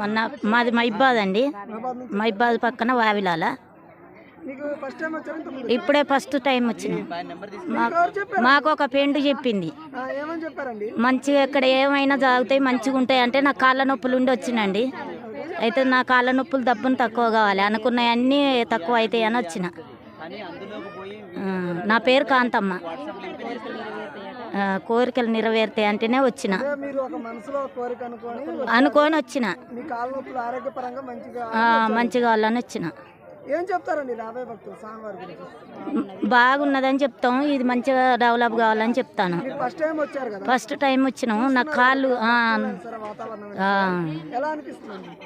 మొన్న మాది మైబాద్ అండి. మైబాద్ పక్కన వావిలాల. ఇప్పుడే ఫస్ట్ టైం వచ్చిన. మాకు ఒక పెండు చెప్పింది. మంచిగా ఇక్కడ ఏమైనా జాగుతాయి మంచిగా ఉంటాయి అంటే నాకు కాళ్ళ నొప్పులు ఉండి వచ్చినండి. అయితే నా కాళ్ళ నొప్పులు దబ్బును తక్కువ కావాలి. అనుకున్నవన్నీ తక్కువ అవుతాయి అని వచ్చిన. నా పేరు కాంతమ్మ. కోరికలు నెరవేరుతాయి అంటేనే వచ్చిన. అదే మీరు ఒక మనసులో ఒక కోరిక అనుకొని అనుకొని వచ్చిన. మంచిగా ఆ, మంచిగా వాళ్ళని వచ్చిన. ఏం చెప్తారండి రాబోయే భక్తులు స్వామివారి గురించి? బాగున్నదని చెప్తాం ఇది మంచిగా డెవలప్ కావాలని చెప్తాను. ఫస్ట్ టైం వచ్చారు కదా? ఫస్ట్ టైం వచ్చినాము నా కాళ్ళు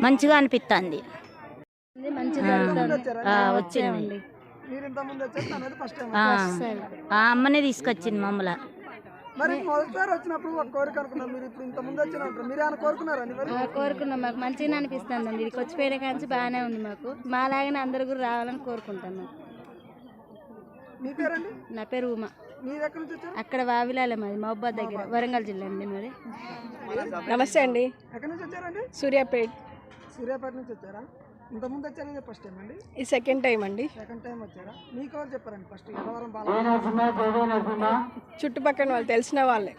మంచిగా అనిపిస్తుంది వచ్చింది. ఆ అమ్మనే తీసుకొచ్చింది మమ్మల్ని. మరి మొదటిసారి వచ్చినప్పుడు ఒక కోరిక అనుకున్నారు. మీరు ఇప్పుడు ఇంత ముందు వచ్చినప్పుడు మీరు ఏమైనా కోరుకున్నారండి మరి? కోరుకున్నాం మాకు. మంచిగా అనిపిస్తుంది అండి. ఇక్కడికి వచ్చిపోయిన కాంచి బాగానే ఉంది మాకు. మాలాగానే అందరు కూడా రావాలని కోరుకుంటాం మీ పేరండి? నా పేరు ఉమా. మీరు ఎక్కడి నుంచి వచ్చారు? అక్కడ వావిలాల మాది మహబాద్ దగ్గర వరంగల్ జిల్లా అండి మరి నమస్తే అండి. ఎక్కడి నుంచి వచ్చారండి? సూర్యాపేట్. సూర్యాపేట నుంచి వచ్చారా? ఇంత ముందు వచ్చారు ఫస్ట్ టైం అండి? ఈ సెకండ్ టైం అండి. సెకండ్ టైం వచ్చారా? మీకు ఎవరు చెప్పారండి ఫస్ట్ ఎడవరం బాల చుట్టుపక్కల వాళ్ళు తెలిసిన వాళ్ళే.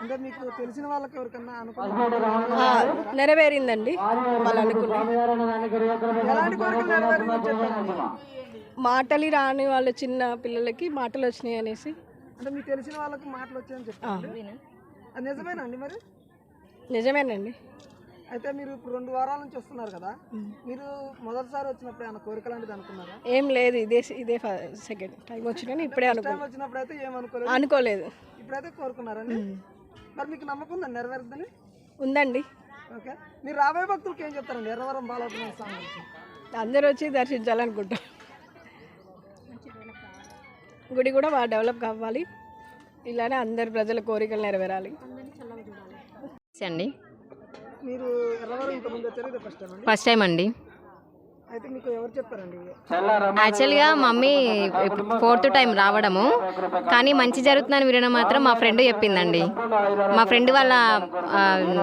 అంటే మీకు తెలిసిన వాళ్ళకి ఎవరికన్నా అనుకున్నారు ఆ, నెరవేరిందండి. వాళ్ళు అనుకున్నారు మాటలు రాని వాళ్ళ చిన్న పిల్లలకి మాటలు వచ్చినాయి అనేసి. అంటే మీకు తెలిసిన వాళ్ళకి మాటలు వచ్చాయని చెప్పారు అది నిజమేనా అండి మరి? నిజమేనండి. అయితే మీరు ఇప్పుడు రెండు వారాల నుంచి వస్తున్నారు కదా? మీరు మొదటిసారి వచ్చినప్పుడు ఏమైనా కోరిక లాంటిది అనుకున్నారా? ఏం లేదు ఇదే ఇదే సెకండ్ టైం వచ్చిన ఇప్పుడే టైం అనుకున్నాను వచ్చినప్పుడు అయితే ఏమనుకోలేదు అనుకోలేదు. ఇప్పుడైతే కోరుకున్నారండి మరి మీకు నమ్మకం ఉందండి నెరవేరుద్దని? ఉందండి. ఓకే. మీరు రాబోయే భక్తులకి ఏం చెప్తారండి? ఎర్రవరం బాలవరం స్వామి అందరూ వచ్చి దర్శించాలనుకుంటాం గుడి కూడా బాగా డెవలప్ కావాలి ఇలానే అందరు ప్రజల కోరికలు నెరవేరాలి. అండి మీరు ఫస్ట్ టైం అండి? యాక్చువల్గా మమ్మీ ఫోర్త్ టైం రావడము. కానీ మంచి జరుగుతుందని వినడం మాత్రం మా ఫ్రెండ్ చెప్పిందండి. మా ఫ్రెండ్ వాళ్ళ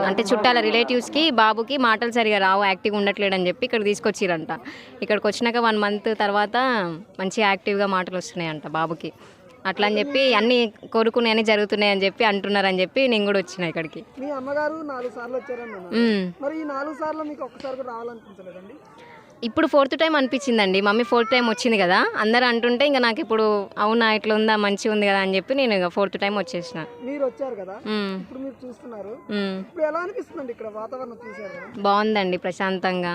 అంటే చుట్టాల రిలేటివ్స్కి బాబుకి మాటలు సరిగా రావు యాక్టివ్గా ఉండట్లేడని చెప్పి ఇక్కడ తీసుకొచ్చిరంట. ఇక్కడికి వచ్చినాక వన్ మంత్ తర్వాత మంచి యాక్టివ్గా మాటలు వస్తున్నాయంట బాబుకి. అట్లా అని చెప్పి అన్నీ కోరుకునే జరుగుతున్నాయని చెప్పి అంటున్నారని చెప్పి నేను కూడా వచ్చిన ఇక్కడికి. మీ అమ్మగారు నాలుగు సార్లు వచ్చారని అన్నారు. మ్మ్. మరి ఈ నాలుగు సార్లు మీకు ఒక్కసారి కూడా రావాలనిపించలేదండి ఇప్పుడు ఫోర్త్ టైం అనిపించిందండి. మమ్మీ ఫోర్త్ టైం వచ్చింది కదా. అందరూ అంటుంటే ఇంకా నాకు ఇప్పుడు అవునా ఇట్లా ఉందా మంచిగా ఉంది కదా అని చెప్పి నేను ఇక ఫోర్త్ టైం వచ్చేసిన. మీరు వచ్చారు కదా? మ్మ్. ఇప్పుడు మీరు చూస్తున్నారు. మ్మ్. ఇప్పుడు ఎలా అనిపిస్తుందండి ఇక్కడ వాతావరణం చూసారు కదా బాగుందండి ప్రశాంతంగా.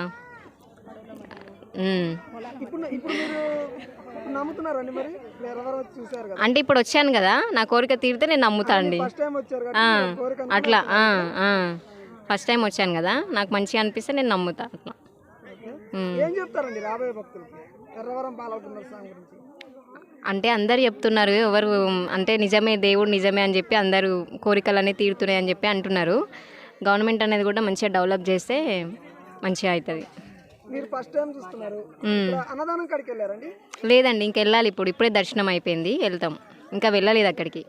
అంటే ఇప్పుడు వచ్చాను కదా నా కోరిక తీరితే నేను నమ్ముతా అండి ఫస్ట్ టైం వచ్చారు ఆ, కదా మీ కోరిక అట్లా ఫస్ట్ టైం వచ్చాను కదా నాకు మంచిగా అనిపిస్తే నేను నమ్ముతా అట్లా. అంటే అందరు చెప్తున్నారు ఎవరు అంటే నిజమే దేవుడు నిజమే అని చెప్పి అందరూ కోరికలన్నీ తీరుతున్నాయి అని చెప్పి అంటున్నారు. గవర్నమెంట్ అనేది కూడా మంచిగా డెవలప్ చేస్తే మంచిగా అవుతుంది. మీరు ఫస్ట్ టైం చూస్తున్నారు. మ్మ్. ఇక్కడ అన్నదానం కాడికి వెళ్ళారండి? లేదండి ఇంక వెళ్ళాలి ఇప్పుడు. ఇప్పుడే దర్శనం అయిపోయింది వెళ్తాం. ఇంకా వెళ్ళలేదు అక్కడికి.